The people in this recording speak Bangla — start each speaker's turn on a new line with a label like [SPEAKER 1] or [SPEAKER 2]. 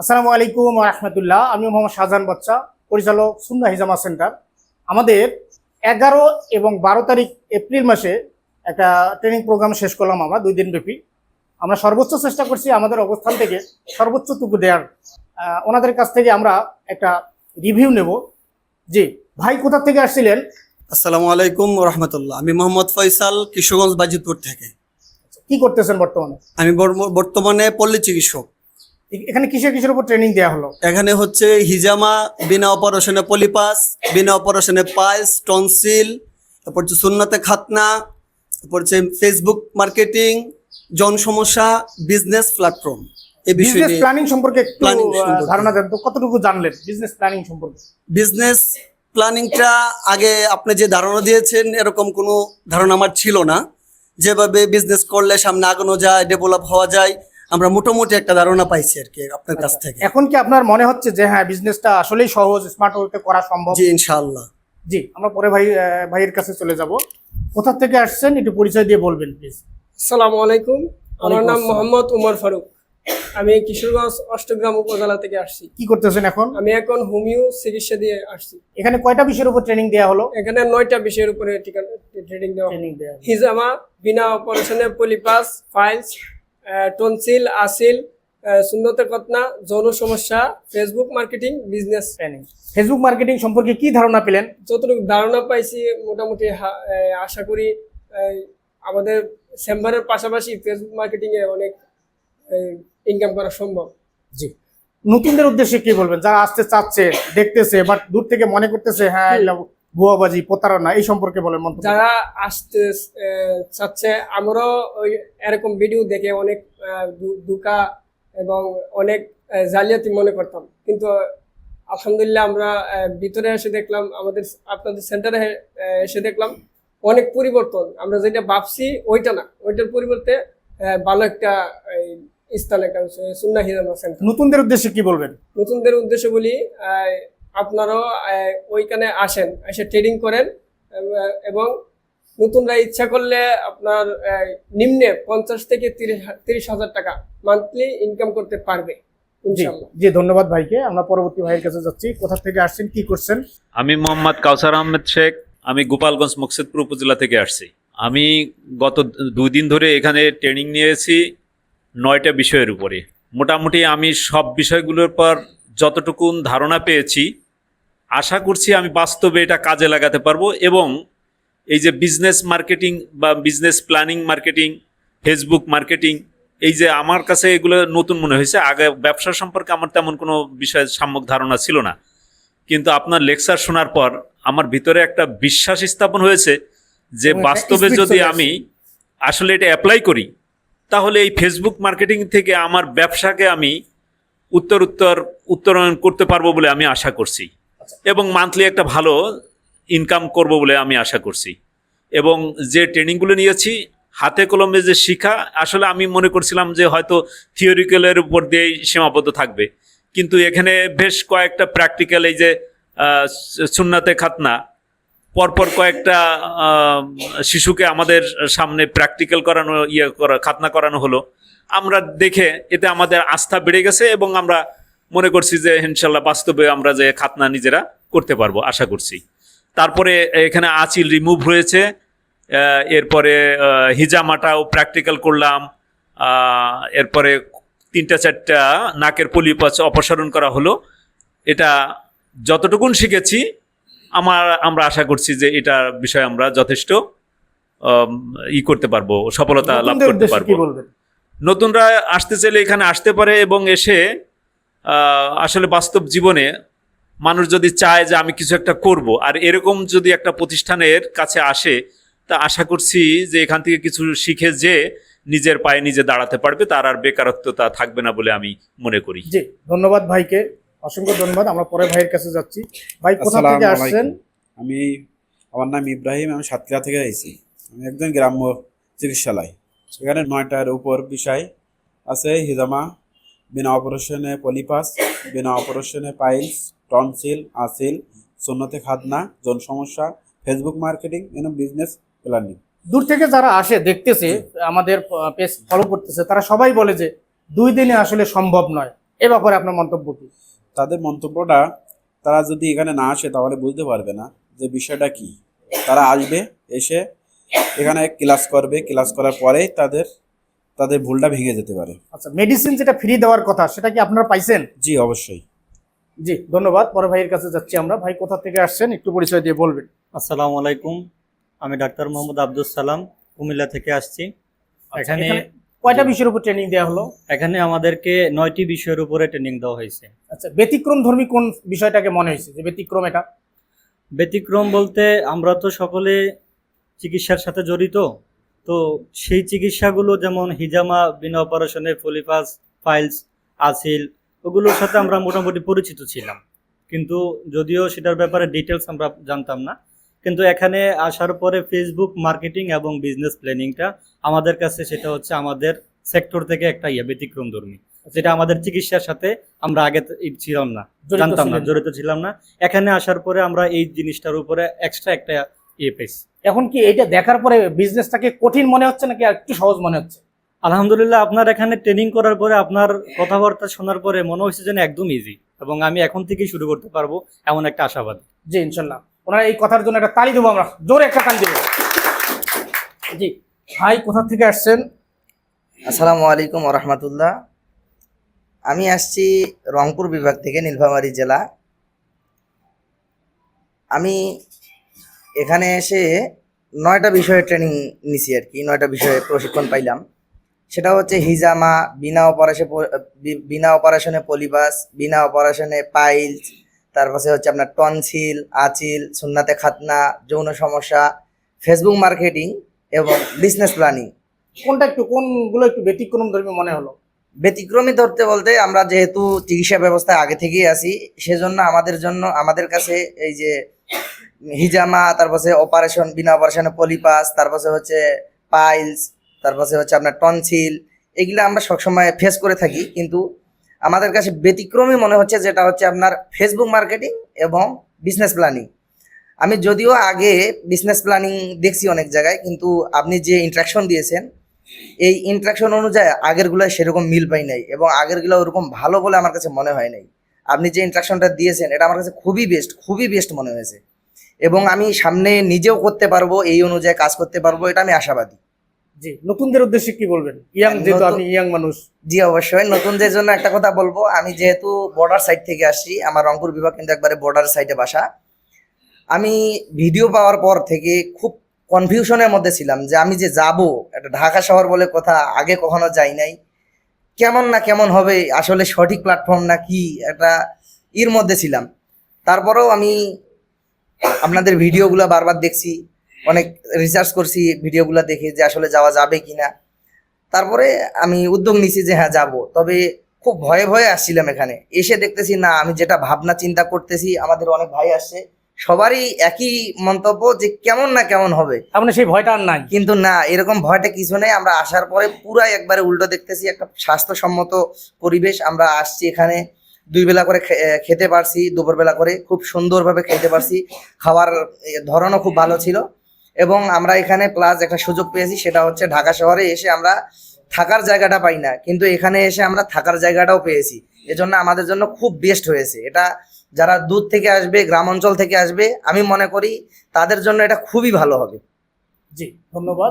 [SPEAKER 1] আসসালামু আলাইকুম রহমতুল্লাহ। আমি মোহাম্মদ শাহজাহান বাচ্চা পরিচালক সুন্না হিজামা সেন্টার। আমাদের এগারো এবং বারো তারিখ এপ্রিল মাসে একটা ট্রেনিং প্রোগ্রাম শেষ করলাম আমরা দুই দিন ব্যাপী। আমরা সর্বোচ্চ চেষ্টা করছি আমাদের অবস্থান থেকে সর্বোচ্চটুকু দেওয়ার ওনাদের কাছ থেকে আমরা একটা রিভিউ নেব। জি ভাই কোথা থেকে আসছিলেন?
[SPEAKER 2] আসসালামু আলাইকুম রহমতুল্লাহ। আমি মোহাম্মদ ফয়সাল কিশোরগঞ্জ বাজিতপুর থেকে।
[SPEAKER 1] কি করতেছেন বর্তমানে?
[SPEAKER 2] আমি বর্তমানে পল্লী চিকিৎসক।
[SPEAKER 1] এখানে কিসের কিসের উপর ট্রেনিং দেওয়া হলো?
[SPEAKER 2] এখানে হচ্ছে হিজামা বিনা অপারেশনে পলিপাস বিনা অপারেশনে পাইলস টনসিল তারপর হচ্ছে সুন্নতে খাতনা তারপর হচ্ছে ফেসবুক মার্কেটিং জন সমস্যা বিজনেস প্ল্যাটফর্ম। এই বিষয়ে
[SPEAKER 1] বিজনেস প্ল্যানিং সম্পর্কে একটু। ধারণা দেন তো কতটুকু জানলেন বিজনেস প্ল্যানিং সম্পর্কে?
[SPEAKER 2] বিজনেস প্ল্যানিংটা আগে আপনি যে ধারণা দিয়েছেন এরকম কোনো ধারণা আমার ছিল না। যেভাবে বিজনেস করলে সামনে আগানো যায় ডেভেলপ হওয়া যায় আমরা মোটামুটি একটা ধারণা পাইছি আর কি আপনার কাছ থেকে।
[SPEAKER 1] এখন কি আপনার মনে হচ্ছে যে হ্যাঁ বিজনেসটা আসলেই সহজ স্মার্ট ওয়েতে করা সম্ভব?
[SPEAKER 2] জি ইনশাআল্লাহ।
[SPEAKER 1] জি আমরা পরে ভাই ভাইয়ের কাছে চলে যাব। কোথা থেকে আসছেন? একটু পরিচয় দিয়ে বলবেন প্লিজ
[SPEAKER 3] আসসালামু আলাইকুম। আমার নাম মোহাম্মদ উমর ফারুক। আমি কিশোরগঞ্জ অষ্টগ্রাম উপজেলা থেকে আসছি।
[SPEAKER 1] কি করতেছেন এখন?
[SPEAKER 3] আমি এখন হোমিও চিকিৎসা দিয়ে আসছি।
[SPEAKER 1] এখানে কয়টা বিষয়ের উপর ট্রেনিং দেওয়া হলো?
[SPEAKER 3] এখানে নয়টা বিষয়ের উপরে ট্রেনিং দেওয়া
[SPEAKER 1] ট্রেনিং দেওয়া
[SPEAKER 3] হিজামা বিনা অপারেশনে পলিপাস ফাইলস টনসিল আসিল সুন্নতের কতনা যৌন সমস্যা Facebook marketing business
[SPEAKER 1] training Facebook marketing সম্পর্কে কি ধারণা পেলেন?
[SPEAKER 3] যতটুকু ধারণা পাইছি মোটামুটি আশা করি আমাদের চেম্বারের পাশাপাশি ফেসবুক মার্কেটিং এ অনেক ইনকাম করা সম্ভব।
[SPEAKER 1] জি। নতুনদের উদ্দেশ্যে কি বলবেন? যারা আসতে চাচ্ছে দেখতেছে বাট দূর থেকে মনে করতেছে হ্যাঁ ভুয়াবাজি প্রতারণা এই সম্পর্কে বলেন মন্তব্য।
[SPEAKER 3] যারা আসতে চাচ্ছে আমরাও ওই এরকম ভিডিও দেখে অনেক দুকা এবং অনেক জালিয়াতি মনে করতাম। কিন্তু আলহামদুলিল্লাহ আমরা ভিতরে এসে দেখলাম আমাদের আপনাদের সেন্টারে এসে দেখলাম অনেক পরিবর্তন। আমরা যেটা ভাবছি ওইটা না। ওইটার পরিবর্তে ভালো একটা স্থান একটা সুন্না হিরানো সেন্টার
[SPEAKER 1] নতুনদের উদ্দেশ্যে কি বলবেন?
[SPEAKER 3] নতুনদের উদ্দেশ্যে বলি আহ, আপনারাও ওইখানে আসেন এসে ট্রেডিং করেন এবং নতুনরা ইচ্ছা করলে আপনার নিম্নে পঞ্চাশ থেকে তিরিশ তিরিশ হাজার টাকা মান্থলি ইনকাম করতে পারবে
[SPEAKER 1] জি জি ধন্যবাদ ভাইকে। আমরা পরবর্তী ভাইয়ের কাছে যাচ্ছি। কোথা থেকে আসছেন কি করছেন?
[SPEAKER 4] আমি মোহাম্মদ কাউসার আহমেদ শেখ। আমি গোপালগঞ্জ মুকসেদপুর উপজেলা থেকে আসছি। আমি গত দুই দিন ধরে এখানে ট্রেনিং নিয়েছি নয়টা বিষয়ের উপরে। মোটামুটি আমি সব বিষয়গুলোর পর যতটুকু ধারণা পেয়েছি আশা করছি আমি বাস্তবে এটা কাজে লাগাতে পারব এবং এই যে বিজনেস মার্কেটিং বা business planning marketing Facebook marketing এই যে আমার কাছে এগুলো নতুন মনে হয়েছে আগে ব্যবসা সম্পর্কে আমার তেমন কোনো বিষয়ে সাম্যক ধারণা ছিল না। কিন্তু আপনার লেকচার শোনার পর আমার ভিতরে একটা বিশ্বাস স্থাপন হয়েছে যে বাস্তবে যদি আমি আসলে এটা অ্যাপ্লাই করি তাহলে এই ফেসবুক মার্কেটিং থেকে আমার ব্যবসাকে আমি উত্তর উত্তর, উত্তরণ করতে পারব বলে আমি আশা করছি। এবং মান্থলি একটা ভালো ইনকাম করব বলে আমি আশা করছি। এবং যে ট্রেনিংগুলো নিয়েছি, হাতে কলমে যে শিখা, আসলে আমি মনে করছিলাম যে হয়তো থিওরিক্যালের উপর দিয়েই সীমাবদ্ধ থাকবে। কিন্তু এখানে বেশ কয়েকটা প্র্যাকটিক্যাল এই যে সুন্নাতে খাতনা পরপর কয়েকটা শিশুকে আমাদের সামনে প্র্যাকটিক্যাল করানো ইয়ে করা, খাতনা করানো হলো। আমরা দেখে এতে আমাদের আস্থা বেড়ে গেছে এবং আমরা মনে করছি যে ইনশাল্লাহ বাস্তবে আমরা যে খাতনা নিজেরা করতে পারব, আশা করছি। তারপরে এখানে আচিল রিমুভ হয়েছে এরপরে হিজামাটাও প্র্যাকটিক্যাল করলাম এরপরে তিনটা, চারটা নাকের পলিপাস অপসারণ করা হলো। এটা যতটুকুন শিখেছি আমার আমরা আশা করছি যে এটা বিষয়ে আমরা যথেষ্ট ই করতে পারব সফলতা লাভ করতে পারব। নতুনরা আসতে চাইলে এখানে আসতে পারে এবং এসে আসলে বাস্তব জীবনে মানুষ যদি চায় যে আমি কিছু একটা করব আর এরকম যদি একটা প্রতিষ্ঠানের কাছে আসে তা আশা করছি যে এখান থেকে কিছু শিখে যে নিজের পায়ে নিজে দাঁড়াতে পারবে তার আর বেকারত্বতা থাকবে না বলে আমি মনে করি।
[SPEAKER 1] জি ধন্যবাদ ভাইকে। অসংখ্য ধন্যবাদ আমরা পরে ভাইয়ের কাছে যাচ্ছি। ভাই কোথা থেকে আসছেন?
[SPEAKER 5] আমি আমার নাম ইব্রাহিম আমি সাতক্ষীরা থেকে আইছি। আমি একজন গ্রাম্য চিকিৎসালয়। সেখানে নয়টার উপর বিষয় আছে হিজামা বিনা অপারেশনে পলিপাস বিনা অপারেশনে পাইলস টনসিল আসিল সুন্নতে খাদনা জন সমস্যা ফেসবুক মার্কেটিং এবং বিজনেস প্ল্যানিং।
[SPEAKER 1] দূর থেকে যারা আসে দেখতেছে আমাদের পেজ ফলো করতেছে তারা সবাই বলে যে দুই দিনে আসলে সম্ভব নয়। এ ব্যাপারে আপনার মন্তব্য কি?
[SPEAKER 5] তাদের মন্তব্যটা তারা যদি এখানে না আসে তাহলে বুঝতে পারবে না যে বিষয়টা কি। তারা আসবে এসে এখানে ক্লাস করবে ক্লাস করার পরেই তাদের তাদের ভুলটা ভেঙে যেতে পারে।
[SPEAKER 1] আচ্ছা মেডিসিন যেটা ফ্রি দেওয়ার কথা সেটা কি আপনারা পাইছেন?
[SPEAKER 5] জি অবশ্যই।
[SPEAKER 1] জি ধন্যবাদ। পরে ভাইয়ের কাছে যাচ্ছি আমরা। ভাই কোথা থেকে আসছেন? একটু পরিচয় দিয়ে বলবেন।
[SPEAKER 6] আসসালামু আলাইকুম। আমি ডাক্তার মোহাম্মদ আব্দুল সালাম। কুমিল্লা থেকে আসছি। এখানে
[SPEAKER 1] এখানে কয়টা বিষয়ের উপর ট্রেনিং দেওয়া হলো?
[SPEAKER 6] এখানে আমাদেরকে নয়টি বিষয়ের উপরে ট্রেনিং দেওয়া হয়েছে।
[SPEAKER 1] আচ্ছা ব্যতিক্রম ধর্মী কোন বিষয়টাকে মনে হয়েছে? যে ব্যতিক্রম এটা?
[SPEAKER 6] ব্যতিক্রম বলতে আমরা তো সকলে চিকিৎসার সাথে জড়িত তো সেই চিকিৎসাগুলো যেমন হিজামা বিনা অপারেশনের ফলিফাস ফাইলস আসিল ওগুলোর সাথে আমরা মোটামুটি পরিচিত ছিলাম। কিন্তু যদিও সেটার ব্যাপারে ডিটেলস আমরা জানতাম না কিন্তু এখানে আসার পরে ফেসবুক মার্কেটিং এবং বিজনেস প্ল্যানিংটা আমাদের কাছে সেটা হচ্ছে আমাদের সেক্টর থেকে একটা ইয়ে ব্যতিক্রম ধর্মী। যেটা আমাদের চিকিৎসার সাথে আমরা আগে ছিলাম না জানতাম না জড়িত ছিলাম না। এখানে আসার পরে আমরা এই জিনিসটার উপরে এক্সট্রা একটা ইয়ে পেয়েছি।
[SPEAKER 1] এখন কি এটা দেখার পরে বিজনেসটাকে কঠিন মনে হচ্ছে নাকি একটু সহজ মনে হচ্ছে?
[SPEAKER 6] আলহামদুলিল্লাহ আপনার এখানে ট্রেনিং করার পরে আপনার কথাবার্তা শোনার পরে মনে হচ্ছে যেন একদম ইজি এবং আমি এখন থেকেই শুরু করতে পারব এমন একটা আশাবাদ।
[SPEAKER 1] জি ইনশাল্লাহ। ওনার এই কথার জন্য একটা তালি দেবো আমরা। জোরে একটা তালি দেবো। জি, ভাই কোথা থেকে আসছেন?
[SPEAKER 7] আসসালামু আলাইকুম রহমতুল্লাহ। আমি আসছি রংপুর বিভাগ থেকে, নীলফামারী জেলা। আমি এখানে এসে নয়টা বিষয়ে ট্রেনিং নিছি আর কি, নয়টা বিষয়ে প্রশিক্ষণ পাইলাম। সেটা হচ্ছে হিজামা, বিনা অপারেশনে বিনা অপারেশনে পলিবাস বিনা অপারেশনে পাইলস তারপরে হচ্ছে আপনার টনসিল আচিল সুন্নাতে খাতনা যৌন সমস্যা ফেসবুক মার্কেটিং এবং বিজনেস প্ল্যানিং
[SPEAKER 1] কোনটা একটু কোনগুলো একটু ব্যতিক্রম ধর্মী মনে হলো?
[SPEAKER 7] ব্যতিক্রমী ধরতে বলতে আমরা যেহেতু চিকিৎসা ব্যবস্থায় আগে থেকেই আছি সেজন্য আমাদের জন্য আমাদের কাছে এই যে হিজামা তারপরে অপারেশন বিনা অপারেশনে পলিপাস তারপরে হচ্ছে পাইলস তারপরে হচ্ছে আপনার টনসিল এগুলো আমরা সবসময় ফেস করে থাকি কিন্তু আমাদের কাছে ব্যতিক্রমী মনে হচ্ছে যেটা হচ্ছে আপনার ফেসবুক মার্কেটিং এবং বিজনেস প্ল্যানিং আমি যদিও আগে বিজনেস প্ল্যানিং দেখছি অনেক জায়গায়, কিন্তু আপনি যে ইন্ট্রাকশন দিয়েছেন, এই ইন্ট্রাকশন অনুযায়ী আগেরগুলো সেরকম মিল পাই নাই এবং আগেরগুলো ওরকম ভালো বলে আমার কাছে মনে হয় নাই। আপনি যে ইন্ট্রাকশনটা দিয়েছেন, এটা আমার কাছে খুবই বেস্ট খুবই বেস্ট মনে হয়েছে। এবং আমি সামনে নিজেও করতে পারব, এই অনুযায়ী কাজ করতে পারব, এটা আমি আশাবাদী।
[SPEAKER 1] জি নতুনদের উদ্দেশ্যে কি বলবেন? ইয়াং যেহেতু আপনি ইয়াং মানুষ।
[SPEAKER 7] জি অবশ্যই। নতুনদের জন্য একটা কথা বলব। আমি যেহেতু বর্ডার সাইড থেকে আসছি আমার রংপুর বিভাগ কিন্তু একবারে বর্ডার সাইডে বাসা। আমি ভিডিও পাওয়ার পর থেকে খুব কনফিউশনের মধ্যে ছিলাম যে আমি যে যাব একটা ঢাকা শহর বলে কথা আগে কখনো যাই নাই। কেমন না কেমন হবে আসলে সঠিক প্ল্যাটফর্ম না কি একটা ইর মধ্যে ছিলাম। তারপরেও আমি আপনাদের ভিডিওগুলো বারবার দেখছি। অনেক রিসার্চ করছি ভিডিওগুলো দেখে যে আসলে যাওয়া যাবে কিনা। তারপরে আমি উদ্যোগ নিছি যে হ্যাঁ যাব। তবে খুব ভয়ে ভয়ে আসছিলাম এখানে। এসে দেখতেছি না আমি যেটা ভাবনা চিন্তা করতেছি আমাদের অনেক ভাই আসছে সবারই একই মন্তব্য যে কেমন না কেমন হবে।
[SPEAKER 1] তার মানে সেই ভয়টা আর নাই।
[SPEAKER 7] কিন্তু না এরকম ভয়টা কিছু নেই। আমরা আসার পরে পুরাই একবারে উল্টো দেখতেছি একটা স্বাস্থ্যসম্মত পরিবেশ। আমরা আসছি এখানে দুই বেলা করে খেতে পারছি দুপুরবেলা করে খুব সুন্দরভাবে খেতে পারছি। খাওয়ার ধরনও খুব ভালো ছিল। এবং আমরা এখানে প্লাস একটা সুযোগ পেয়েছি, সেটা হচ্ছে ঢাকা শহরে এসে আমরা থাকার জায়গাটা পাই না। কিন্তু এখানে এসে আমরা থাকার জায়গাটাও পেয়েছি। এজন্য আমাদের জন্য খুব বেস্ট হয়েছে। এটা যারা দূর থেকে আসবে গ্রাম অঞ্চল থেকে আসবে, আমি মনে করি তাদের জন্য এটা খুবই ভালো হবে।
[SPEAKER 1] জি, ধন্যবাদ।